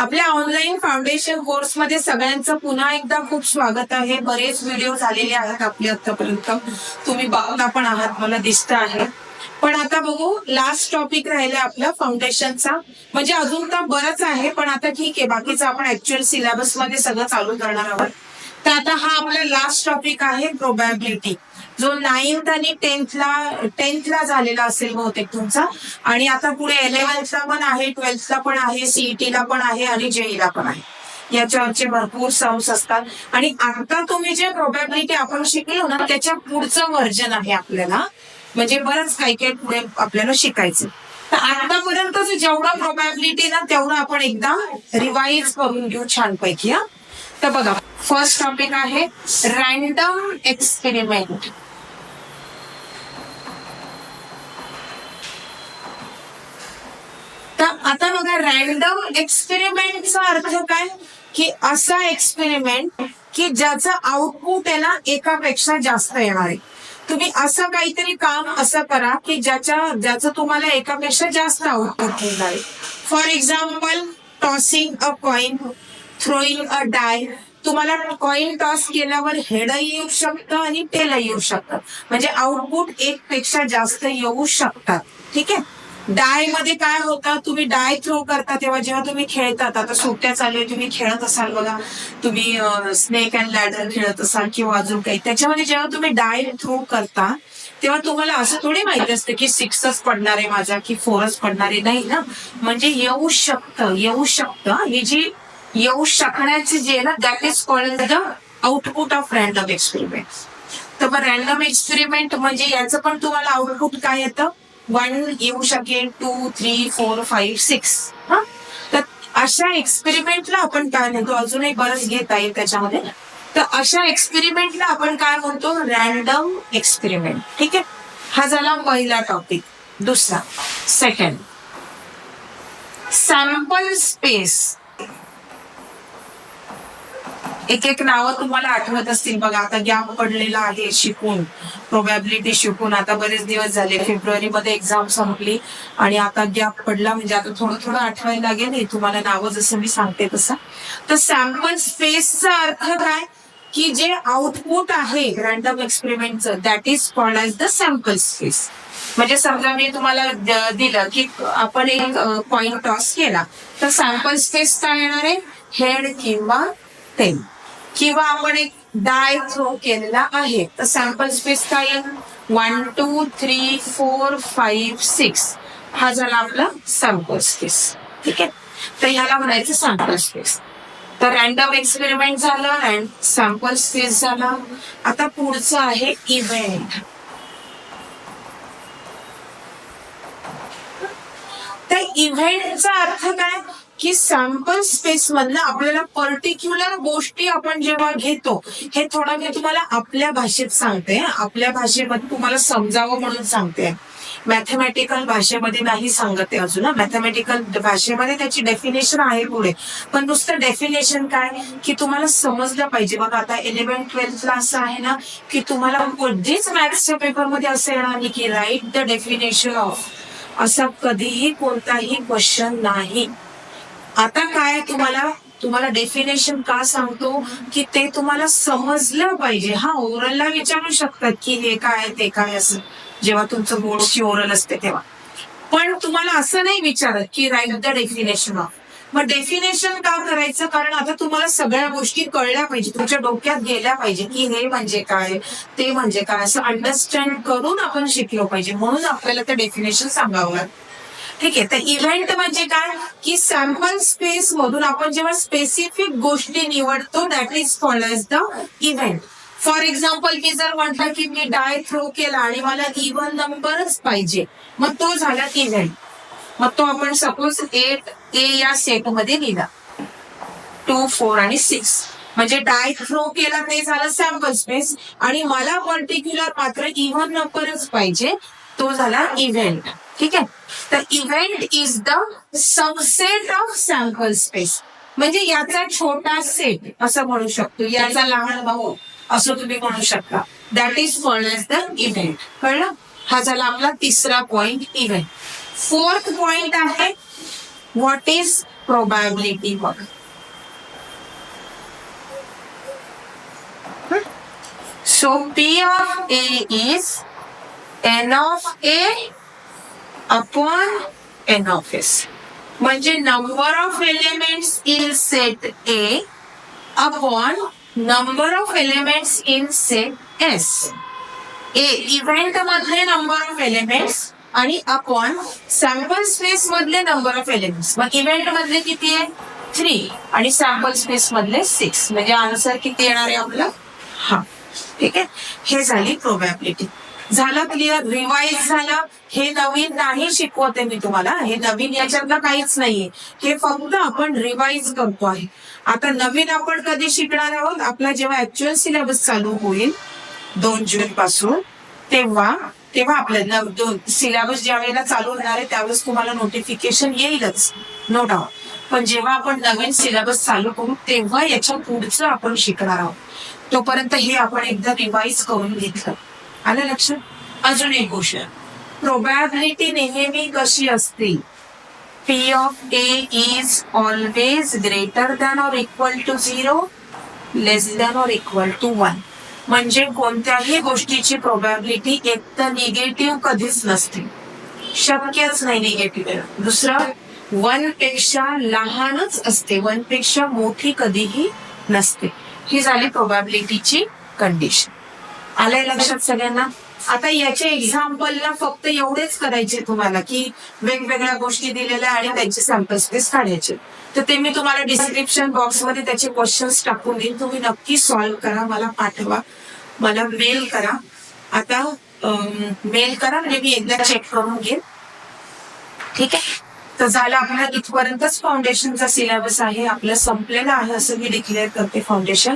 आपल्या online foundation कोर्समध्ये सगळ्यांचं पुन्हा एकदा खूप स्वागत आहे. बरेच व्हिडिओ झालेले आहेत आपले आतापर्यंत. तुम्ही बघता पण आहात मला दिसत आहे. पण आता बघू लास्ट टॉपिक राहिला आपला फाउंडेशनचा म्हणजे अजून तर बरंच आहे पण आता ठीक आहे. बाकीचं आपण ऍक्च्युअल सिलेबसमध्ये सगळं चालू करणार आहोत. तर आता हा आपला लास्ट टॉपिक आहे प्रोबॅबिलिटी जो नाईन्थ आणि टेन्थला टेन्थला झालेला असेल बहुतेक तुमचा. आणि आता पुढे इलेव्हन्थला पण आहे ट्वेल्थला पण आहे सीईटीला पण आहे आणि जेईला पण आहे. याच्यावरचे भरपूर सम्स असतात. आणि आता तुम्ही जे प्रोबॅबिलिटी आपण शिकलो ना त्याच्या पुढचं व्हर्जन आहे आपल्याला. म्हणजे बरंच काही काही पुढे आपल्याला शिकायचं. तर आतापर्यंत जेवढा प्रोबॅबिलिटी ना तेवढं आपण एकदा रिवाईज करून घेऊ छानपैकी हा. तर बघा फर्स्ट टॉपिक आहे रॅन्डम एक्सपेरिमेंट तर आता बघा रॅन्डम एक्सपेरिमेंटचा अर्थ काय? की असा एक्सपेरिमेंट की ज्याचं आउटपुट आहे ना एकापेक्षा जास्त येणार आहे. तुम्ही असं काहीतरी काम असं करा की ज्याच्या ज्याचं तुम्हाला एकापेक्षा जास्त आउटपुट मिळणार आहे. For example tossing a coin throwing a die तुम्हाला कॉइन टॉस केल्यावर हेडही येऊ शकतं आणि टेलही येऊ शकतं. म्हणजे आउटपुट एक पेक्षा जास्त येऊ शकतात. ठीक आहे? डायमध्ये काय होतं? तुम्ही डाय थ्रो करता तेव्हा जेव्हा तुम्ही खेळतात आता सुट्ट्या चालू आहे, तुम्ही खेळत असाल बघा. तुम्ही स्नेक अँड लॅडर खेळत असाल किंवा अजून काही. त्याच्यामध्ये जेव्हा तुम्ही डाय थ्रो करता तेव्हा तुम्हाला असं थोडी माहिती असतं की सिक्सच पडणार आहे माझा की फोरच पडणार आहे. नाही ना? म्हणजे येऊ शकतं येऊ शकतं. ही जी येऊ शकण्याचे जे आहे ना that is called the output of random experiment तर मग रॅन्डम एक्सपेरिमेंट म्हणजे याचं पण तुम्हाला आउटपुट काय येतं? वन येऊ शकेल two three four five six तर अशा एक्सपेरिमेंटला आपण काय म्हणतो? अजूनही बरंच घेता येईल त्याच्यामध्ये. तर अशा एक्सपेरिमेंटला आपण काय म्हणतो? रॅन्डम एक्सपेरिमेंट ठीक आहे? हा झाला पहिला टॉपिक दुसरा. सेकंड सॅम्पल स्पेस एक एक नावं तुम्हाला आठवत असतील बघा. आता गॅप पडलेला आहे शिकून. प्रोबॅबिलिटी शिकून. आता बरेच दिवस झाले. फेब्रुवारी मध्ये एक्झाम संपली. आणि आता गॅप पडला म्हणजे आता थोडं थोडं आठवायला लागेल. तुम्हाला नावं जसं मी सांगते तसं. तर सॅम्पल स्पेसचा अर्थ काय? की जे आउटपुट आहे random एक्सपेरिमेंटचं that is called as the sample space म्हणजे समजा मी तुम्हाला दिलं की आपण एक पॉइंट टॉस केला. तर सॅम्पल स्पेस काय येणार आहे? हेड किंवा टेन किंवा आपण एक डाय थ्रो केलेला आहे तर सॅम्पल स्पेस काय आहे? One two three four five six हा झाला आपला सॅम्पल स्पेस ठीक आहे? तर ह्याला म्हणायचं सॅम्पल स्पेस तर रॅन्डम एक्सपेरिमेंट झालं अँड सॅम्पल स्पेस झाला. आता पुढचं आहे इव्हेंट तर इव्हेंटचा अर्थ काय? की सॅम्पल स्पेस मधनं आपल्याला पर्टिक्युलर गोष्टी आपण जेव्हा घेतो हे थोडं मी तुम्हाला आपल्या भाषेत सांगते. आपल्या भाषेमध्ये तुम्हाला समजावं म्हणून सांगते. मॅथमॅटिकल भाषेमध्ये नाही सांगते अजून मॅथमॅटिकल भाषेमध्ये त्याची डेफिनेशन आहे पुढे. पण नुसतं डेफिनेशन काय? की तुम्हाला समजलं पाहिजे. बघा आता इलेव्हन ट्वेल्थला असं आहे ना की तुम्हाला कधीच मॅथ्सच्या पेपरमध्ये असं येणार नाही की राईट द डेफिनेशन ऑफ असा कधीही कोणताही क्वेश्चन नाही. आता काय तुम्हाला तुम्हाला डेफिनेशन का सांगतो की ते तुम्हाला समजलं पाहिजे. हा ओरलला विचारू शकतात की हे काय ते काय असं. जेव्हा तुमचं बोर्डची ओरल असते तेव्हा. पण तुम्हाला असं नाही विचारत की राईट द डेफिनेशन ऑफ मग डेफिनेशन का करायचं? कारण आता तुम्हाला सगळ्या गोष्टी कळल्या पाहिजे. तुमच्या डोक्यात गेल्या पाहिजे की हे म्हणजे काय ते म्हणजे काय. असं अंडरस्टँड करून आपण शिकलो पाहिजे. म्हणून आपल्याला ते डेफिनेशन सांगावं. लागतं ठीक आहे तर इव्हेंट म्हणजे काय? की सॅम्पल स्पेस मधून आपण जेव्हा स्पेसिफिक गोष्टी निवडतो that is called as the event for example मी जर म्हटलं की मी डाय थ्रो केला आणि मला इव्हन नंबरच पाहिजे मग तो झाला इव्हेंट मग तो आपण सपोज एट ए या सेटमध्ये लिहिला. टू फोर आणि सिक्स म्हणजे डाय थ्रो केला ते झालं सॅम्पल स्पेस आणि मला पर्टिक्युलर मात्र इव्हन नंबरच पाहिजे तो झाला इव्हेंट ठीक आहे? तर event is the subset of sample space म्हणजे याचा छोटा सेट असं म्हणू शकतो. याचा लहान भाऊ असं तुम्ही म्हणू शकता. That is called as the event कळलं? हा झाला आपला तिसरा पॉइंट इव्हेंट फोर्थ पॉइंट आहे व्हॉट इज प्रोबॅबिलिटी बघ. So P of A is N of A upon N of S म्हणजे number of elements in set A upon number of elements in set S. A event मधले number of elements आणि upon sample space मधले number of elements मग event मधले किती आहे? Three आणि sample space मधले सिक्स म्हणजे आन्सर किती येणार आहे आपलं? हा. ठीक आहे? हे झाली प्रोबॅबिलिटी झालं क्लिअर रिवाइज झालं. हे नवीन नाही शिकवते मी तुम्हाला. हे नवीन याच्यातलं काहीच नाहीये. हे फक्त आपण रिवाइज करतो आहे. आता नवीन आपण कधी शिकणार आहोत? आपला जेव्हा ऍक्च्युअल सिलेबस चालू होईल दोन जून पासून तेव्हा तेव्हा आपल्या दोन सिलेबस ज्या वेळेला चालू होणार आहे त्यावेळेस तुम्हाला नोटिफिकेशन येईलच. नो डाऊट पण जेव्हा आपण नवीन सिलेबस चालू करू तेव्हा याच्या पुढचं आपण शिकणार आहोत. तोपर्यंत हे आपण एकदा रिवाइज करून घेतलं. आलं लक्षात? अजून एक गोष्ट. प्रोबॅबिलिटी नेहमी कशी असते? P of A is always greater than or equal to zero less than or equal to one म्हणजे कोणत्याही गोष्टीची प्रोबॅबिलिटी एक तर निगेटिव्ह कधीच नसते. शक्यच नाही निगेटिव्ह दुसरं वनपेक्षा लहानच असते. वनपेक्षा मोठी कधीही नसते. ही झाली प्रोबॅबिलिटीची कंडिशन आलंय लक्षात सगळ्यांना? आता याचे एक्झाम्पलला फक्त एवढेच करायचे तुम्हाला की वेगवेगळ्या गोष्टी दिलेल्या आणि त्यांचे सॅम्पल स्पेस काढायचे. तर ते मी तुम्हाला डिस्क्रिप्शन बॉक्समध्ये त्याचे क्वेश्चन्स टाकून देईन. तुम्ही नक्की सॉल्व्ह करा मला पाठवा. मला मेल करा. आता मेल करा म्हणजे मी एकदा चेक करून घेईन. ठीक आहे? तर झालं आपलं इथपर्यंतच फाउंडेशनचा सिलेबस आहे. आपलं संपलेलं आहे असं मी डिक्लेअर करते फाउंडेशन